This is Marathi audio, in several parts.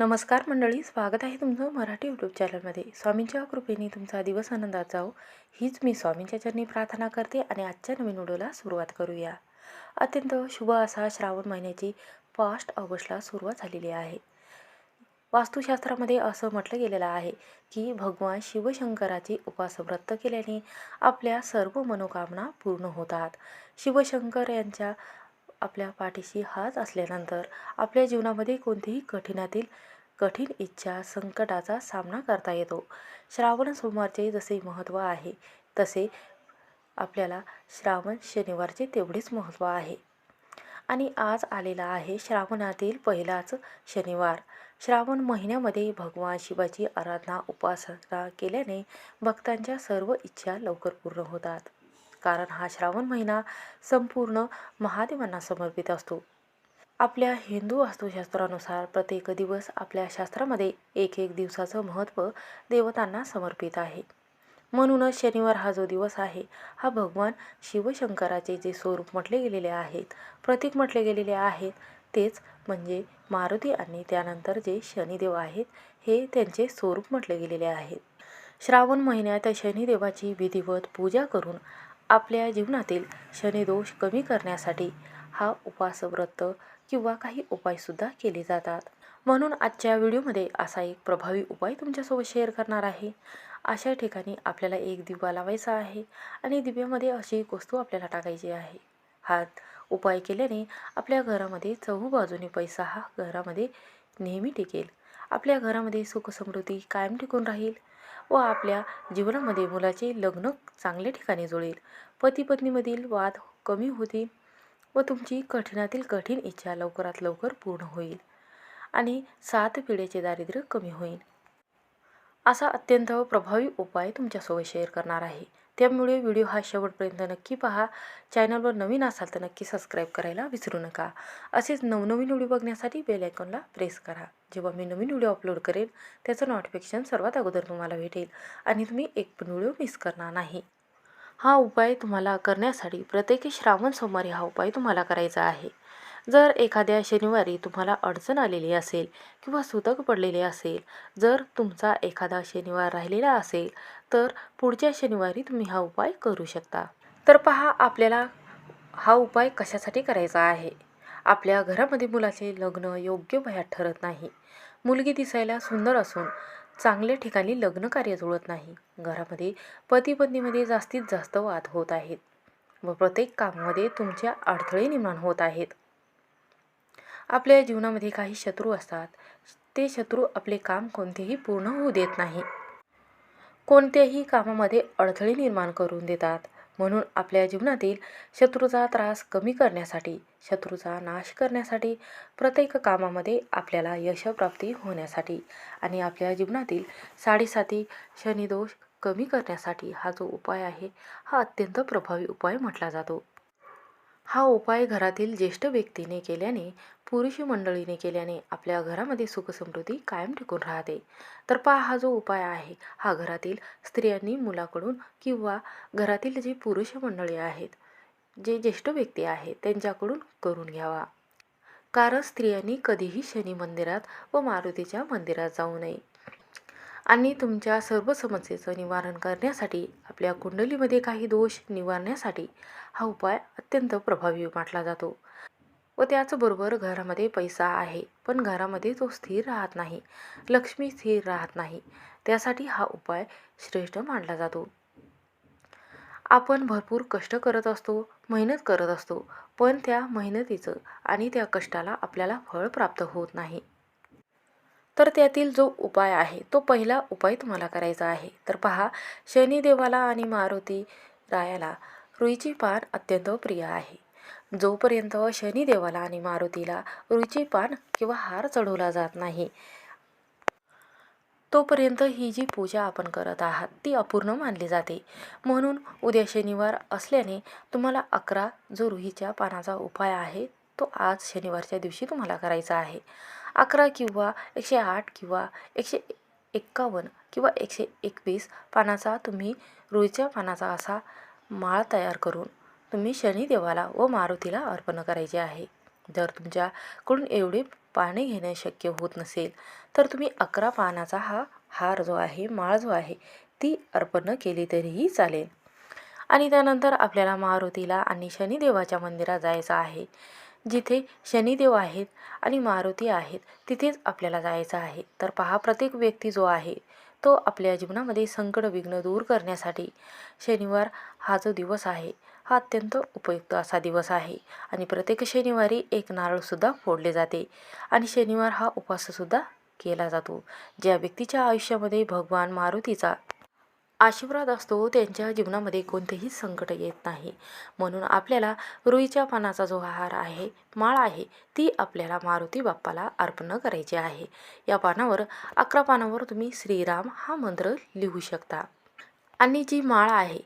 नमस्कार मंडळी स्वागत आहे तुमचं मराठी यूट्यूब चॅनलमध्ये स्वामींच्या कृपेने तुमचा दिवस आनंदात जाओ हीच मी स्वामींच्या चरणी प्रार्थना करते आणि आजच्या नवीन व्हिडिओला सुरुवात करूया. अत्यंत शुभ असा श्रावण महिन्याची फर्स्ट ऑगस्टला सुरुवात झालेली आहे. वास्तुशास्त्रामध्ये असं म्हटलं गेलेलं आहे की भगवान शिवशंकराची उपासव्रत केल्याने आपल्या सर्व मनोकामना पूर्ण होतात. शिवशंकर यांच्या आपल्या पाठीशी हात असल्यानंतर आपल्या जीवनामध्ये कोणतीही कठीणातील कठीण इच्छा संकटाचा सामना करता येतो. श्रावण सोमवारचे जसे महत्त्व आहे तसे आपल्याला श्रावण शनिवारचे तेवढेच महत्त्व आहे. आणि आज आलेला आहे श्रावणातील पहिलाच शनिवार. श्रावण महिन्यामध्ये भगवान शिवाची आराधना उपासना केल्याने भक्तांच्या सर्व इच्छा लवकर पूर्ण होतात. कारण हा श्रावण महिना संपूर्ण महादेवांना समर्पित असतो. आपल्या हिंदू वास्तुशास्त्रानुसार प्रत्येक दिवस आपल्या शास्त्रामध्ये एक एक दिवसाचं महत्त्व देवतांना समर्पित आहे. म्हणूनच शनिवार हा जो दिवस आहे हा भगवान शिवशंकराचे जे स्वरूप म्हटले गेलेले आहेत प्रतीक म्हटले गेलेले आहेत तेच म्हणजे मारुती आणि त्यानंतर जे शनिदेव आहेत हे त्यांचे स्वरूप म्हटले गेलेले आहेत श्रावण महिन्यात शनिदेवाची विधिवत पूजा करून आपल्या जीवनातील शनिदोष कमी करण्यासाठी हा उपासव्रत किंवा काही उपायसुद्धा केले जातात. म्हणून आजच्या व्हिडिओमध्ये असा एक प्रभावी उपाय तुमच्यासोबत शेअर करणार आहे. अशा ठिकाणी आपल्याला एक दिवा लावायचा आहे आणि दिव्यामध्ये अशी एक वस्तू आपल्याला टाकायची आहे. हा उपाय केल्याने आपल्या घरामध्ये चहूबाजूने पैसा हा घरामध्ये नेहमी टिकेल. आपल्या घरामध्ये सुखसमृद्धी कायम टिकून राहील व आपल्या जीवनामध्ये मुलाचे लग्न चांगल्या ठिकाणी जुळेल. पती पत्नीमधील वाद कमी होतील व तुमची कठीणातील कठीण इच्छा लवकरात लवकर पूर्ण होईल आणि सात पिढ्याचे दारिद्र्य कमी होईल. असा अत्यंत प्रभावी उपाय तुमच्यासोबत शेअर करणार आहे. त्यामुळे व्हिडिओ हा शेवटपर्यंत नक्की पहा. चॅनलवर नवीन असाल तर नक्की सबस्क्राईब करायला विसरू नका. असेच नवनवीन व्हिडिओ बघण्यासाठी बेल आयकॉनला प्रेस करा. जेव्हा मी नवीन व्हिडिओ अपलोड करेन त्याचं नोटिफिकेशन सर्वात अगोदर तुम्हाला भेटेल. आणि तुम्ही एक पण व्हिडिओ मिस करणार नाही. हा उपाय तुम्हाला करण्यासाठी प्रत्येक श्रावण सोमवारी हा उपाय तुम्हाला करायचा आहे. जर एखाद्या शनिवारी तुम्हाला अडचण आलेली असेल किंवा सुतक पडलेले असेल जर तुमचा एखादा शनिवार राहिलेला असेल तर पुढच्या शनिवारी तुम्ही हा उपाय करू शकता. तर पहा आपल्याला हा उपाय कशासाठी करायचा आहे? आपल्या घरामध्ये मुलाचे लग्न योग्य वयात ठरत नाही. मुलगी दिसायला सुंदर असून चांगल्या ठिकाणी लग्न कार्य जुळत नाही. घरामध्ये पती पत्नीमध्ये जास्तीत जास्त वाद होत आहेत. व प्रत्येक कामामध्ये तुमच्या अडथळे निर्माण होत आहेत. आपल्या जीवनामध्ये काही शत्रू असतात. ते शत्रू आपले काम कोणतेही पूर्ण होऊ देत नाही. कोणत्याही कामामध्ये अडथळे निर्माण करून देतात. म्हणून आपल्या जीवनातील शत्रूचा त्रास कमी करण्यासाठी शत्रूचा नाश करण्यासाठी प्रत्येक कामामध्ये आपल्याला यशप्राप्ती होण्यासाठी आणि आपल्या जीवनातील साडेसाती शनिदोष कमी करण्यासाठी हा जो उपाय आहे हा अत्यंत प्रभावी उपाय म्हटला जातो. हा उपाय घरातील ज्येष्ठ व्यक्तीने केल्याने पुरुष मंडळीने केल्याने आपल्या घरामध्ये सुखसमृद्धी कायम टिकून राहते. तर पहा हा जो उपाय आहे हा घरातील स्त्रियांनी मुलाकडून किंवा घरातील जे पुरुष मंडळी आहेत जे ज्येष्ठ व्यक्ती आहेत त्यांच्याकडून करून घ्यावा. कारण स्त्रियांनी कधीही शनी मंदिरात व मारुतीच्या मंदिरात जाऊ नये. आणि तुमच्या सर्व समस्येचं निवारण करण्यासाठी आपल्या कुंडलीमध्ये काही दोष निवारण्यासाठी हा उपाय अत्यंत प्रभावी मानला जातो. व त्याचबरोबर घरामध्ये पैसा आहे पण घरामध्ये तो स्थिर राहत नाही लक्ष्मी स्थिर राहत नाही. त्यासाठी हा उपाय श्रेष्ठ मानला जातो. आपण भरपूर कष्ट करत असतो मेहनत करत असतो पण त्या मेहनतीचं आणि त्या कष्टाला आपल्याला फळ प्राप्त होत नाही. तर त्यातील जो उपाय आहे तो पहिला उपाय तुम्हाला करायचा आहे. तर पहा शनिदेवाला आणि मारुती रायाला रुईची पान अत्यंत प्रिय आहे. जोपर्यंत शनिदेवाला आणि मारुतीला रुईची पान किंवा हार चढवला जात नाही तोपर्यंत ही जी पूजा आपण करत आहात ती अपूर्ण मानली जाते. म्हणून उद्या शनिवार असल्याने तुम्हाला अकरा जो रुईच्या पानाचा उपाय आहे तो आज शनिवारच्या दिवशी तुम्हाला करायचा आहे. अकरा किंवा एकशे आठ किंवा एकशे एक्कावन्न किंवा एकशे एकवीस पानाचा तुम्ही रुईच्या पानाचा असा माळ तयार करून तुम्ही शनिदेवाला व मारुतीला अर्पण करायचे आहे. जर तुमच्याकडून एवढे पाने घेणे शक्य होत नसेल तर तुम्ही अकरा पानाचा हा हार जो आहे माळ जो आहे ती अर्पण केली तरीही चालेल. आणि त्यानंतर आपल्याला मारुतीला आणि शनिदेवाच्या मंदिरात जायचं आहे. जिथे शनिदेव आहेत आणि मारुती आहेत तिथेच आपल्याला जायचं आहे. तर पहा प्रत्येक व्यक्ती जो आहे तो आपल्या जीवनामध्ये संकट विघ्न दूर करण्यासाठी शनिवार हा जो दिवस आहे हा अत्यंत उपयुक्त असा दिवस आहे. आणि प्रत्येक शनिवारी एक नारळसुद्धा फोडले जाते आणि शनिवार हा उपवाससुद्धा केला जातो. ज्या व्यक्तीच्या आयुष्यामध्ये भगवान मारुतीचा आशीर्वाद असतो त्यांच्या जीवनामध्ये कोणतेही संकट येत नाही. म्हणून आपल्याला रुईच्या पानाचा जो आहार आहे माळ आहे ती आपल्याला मारुती बाप्पाला अर्पण करायची आहे. या पानावर अकरा पानावर तुम्ही श्रीराम हा मंत्र लिहू शकता. आणि जी माळ आहे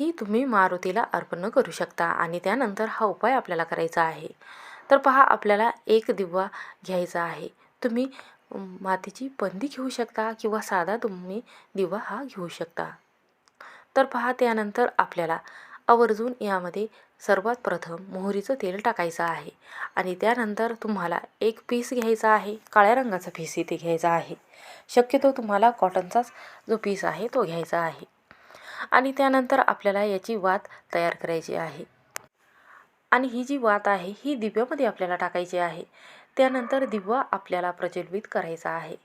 ही तुम्ही मारुतीला अर्पण करू शकता आणि त्यानंतर हा उपाय आपल्याला करायचा आहे. तर पहा आपल्याला एक दिवा घ्यायचा आहे. तुम्ही मातीची पंदी घेऊ शकता किंवा साधा तुम्ही दिवा हा घेऊ शकता. तर पहा त्यानंतर आपल्याला आवर्जून यामध्ये सर्वात प्रथम मोहरीचं तेल टाकायचं आहे आणि त्यानंतर तुम्हाला एक पीस घ्यायचा आहे काळ्या रंगाचा पीस इथे घ्यायचा आहे. शक्यतो तुम्हाला कॉटनचाच जो पीस आहे तो घ्यायचा आहे. आणि त्यानंतर आपल्याला याची वात तयार करायची आहे. आणि ही जी वात आहे ही दिव्यामध्ये आपल्याला टाकायची आहे. त्यानंतर दिवा आपल्याला प्रज्वलित करायचा आहे.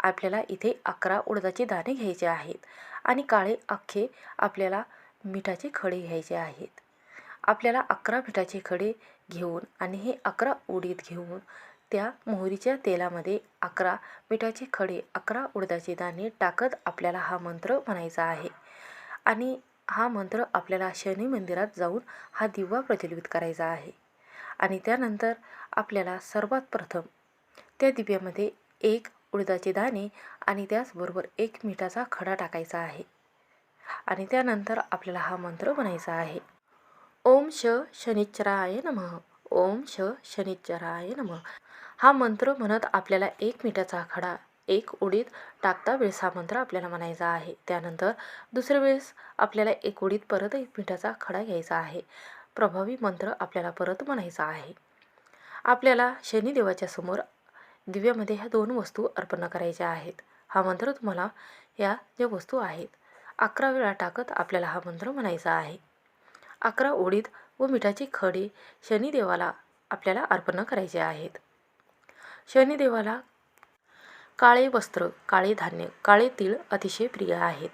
आपल्याला इथे अकरा उडदाचे दाणे घ्यायचे आहेत आणि काळे अख्खे आपल्याला मिठाचे खडे घ्यायचे आहेत. आपल्याला अकरा मिठाचे खडे घेऊन आणि हे अकरा उडीद घेऊन त्या मोहरीच्या तेलामध्ये अकरा मिठाचे खडे अकरा उडदाचे दाणे टाकत आपल्याला हा मंत्र म्हणायचा आहे. आणि हा मंत्र आपल्याला शनी मंदिरात जाऊन हा दिवा प्रज्वलित करायचा आहे. आणि त्यानंतर आपल्याला सर्वात प्रथम त्या दिव्यामध्ये एक उडदाचे दाणे आणि त्याचबरोबर एक मिठाचा खडा टाकायचा आहे. आणि त्यानंतर आपल्याला हा मंत्र म्हणायचा आहे. ओम श शनिच्चराय नमः. ओम श शनिच्चराय नमः. हा मंत्र म्हणत आपल्याला एक मिठाचा खडा एक उडीत टाकता वेळेस हा मंत्र आपल्याला म्हणायचा आहे. त्यानंतर दुसऱ्या वेळेस आपल्याला एक उडीत परत एक मिठाचा खडा घ्यायचा आहे. प्रभावी मंत्र आपल्याला परत म्हणायचा आहे. आपल्याला शनिदेवाच्या समोर दिव्यामध्ये ह्या दोन वस्तू अर्पण करायच्या आहेत. हा मंत्र तुम्हाला या ज्या वस्तू आहेत अकरा वेळा टाकत आपल्याला हा मंत्र म्हणायचा आहे. अकरा ओळीत व मिठाची खडे शनिदेवाला आपल्याला अर्पण करायचे आहेत. शनिदेवाला काळे वस्त्र काळे धान्य काळे तीळ अतिशय प्रिय आहेत.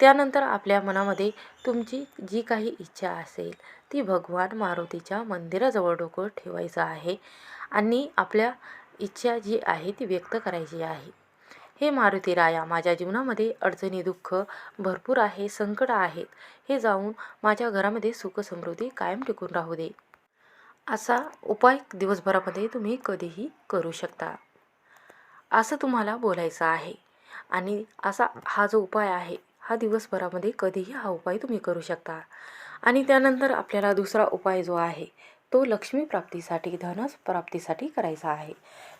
त्यानंतर आपल्या मनामध्ये तुमची जी काही इच्छा असेल ती भगवान मारुतीच्या मंदिराजवळ डोकं ठेवायचं आहे आणि आपल्या इच्छा जी आहे ती व्यक्त करायची आहे. हे मारुती राया माझ्या जीवनामध्ये अडचणी दुःख भरपूर आहे संकट आहेत हे जाऊन माझ्या घरामध्ये सुख समृद्धी कायम टिकून राहू दे. असा उपाय दिवसभरामध्ये तुम्ही कधीही करू शकता. असं तुम्हाला बोलायचं आहे आणि असा हा जो उपाय आहे हा दिवसभरामध्ये कधीही हा उपाय तुम्ही करू शकता. आणि त्यानंतर आपल्याला दुसरा उपाय जो आहे तो लक्ष्मी प्राप्तीसाठी धन प्राप्तीसाठी करायचा आहे.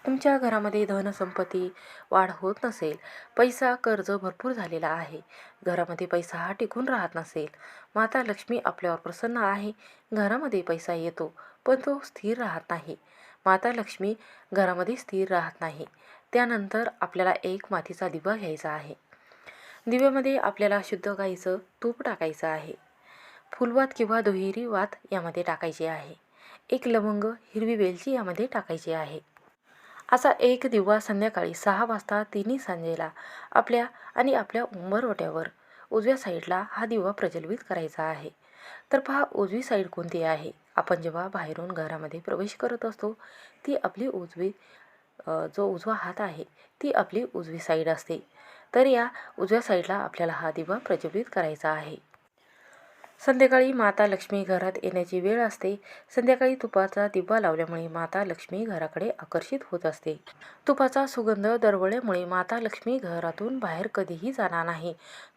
तुमच्या घरामध्ये धनसंपत्ती वाढ होत नसेल पैसा कर्ज भरपूर झालेला आहे. घरामध्ये पैसा हा टिकून राहत नसेल. माता लक्ष्मी आपल्यावर प्रसन्न आहे. घरामध्ये पैसा येतो पण तो स्थिर राहत नाही. माता लक्ष्मी घरामध्ये स्थिर राहत नाही. त्यानंतर आपल्याला एक मातीचा दिवा घ्यायचा आहे. दिव्यामध्ये आपल्याला शुद्ध गाईचं तूप टाकायचं आहे. फुलवात किंवा दुहेरी वात यामध्ये टाकायची आहे. एक लवंग हिरवी वेलची यामध्ये टाकायची आहे. असा एक दिवा संध्याकाळी सहा वाजता तिन्ही सांजेला आपल्या आणि आपल्या उंबरवट्यावर उजव्या साईडला हा दिवा प्रज्वलित करायचा आहे. तर पहा उजवी साईड कोणती आहे? आपण जेव्हा बाहेरून घरामध्ये प्रवेश करत असतो ती आपली उजवी जो उजवा हात आहे ती आपली उजवी साईड असते. तर या उजव्या साईडला आपल्याला हा दिवा प्रज्वलित करायचा आहे. संध्याकाळी माता लक्ष्मी घरात येण्याची वेळ असते. संध्याकाळी तुपाचा दिवा लावल्यामुळे माता लक्ष्मी घराकडे आकर्षित होत असते. तुपाचा सुगंध दरवळल्यामुळे माता लक्ष्मी घरातून बाहेर कधीही जाणार नाही.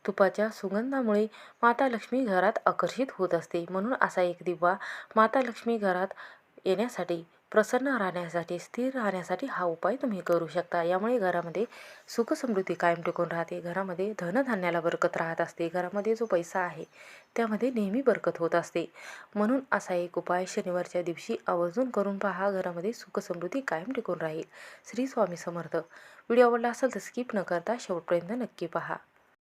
तुपाच्या सुगंधामुळे माता लक्ष्मी घरात आकर्षित होत असते. म्हणून असा एक दिवा माता लक्ष्मी घरात येण्यासाठी प्रसन्न राहण्यासाठी स्थिर राहण्यासाठी हा उपाय तुम्ही करू शकता. यामुळे घरामध्ये सुखसमृद्धी कायम टिकून राहते. घरामध्ये धनधान्याला बरकत राहत असते. घरामध्ये जो पैसा आहे त्यामध्ये नेहमी बरकत होत असते. म्हणून असा एक उपाय शनिवारच्या दिवशी आवर्जून करून पहा. घरामध्ये सुखसमृद्धी कायम टिकून राहील. श्री स्वामी समर्थ. व्हिडिओ आवडला असेल तर स्किप न करता शेवटपर्यंत नक्की पहा.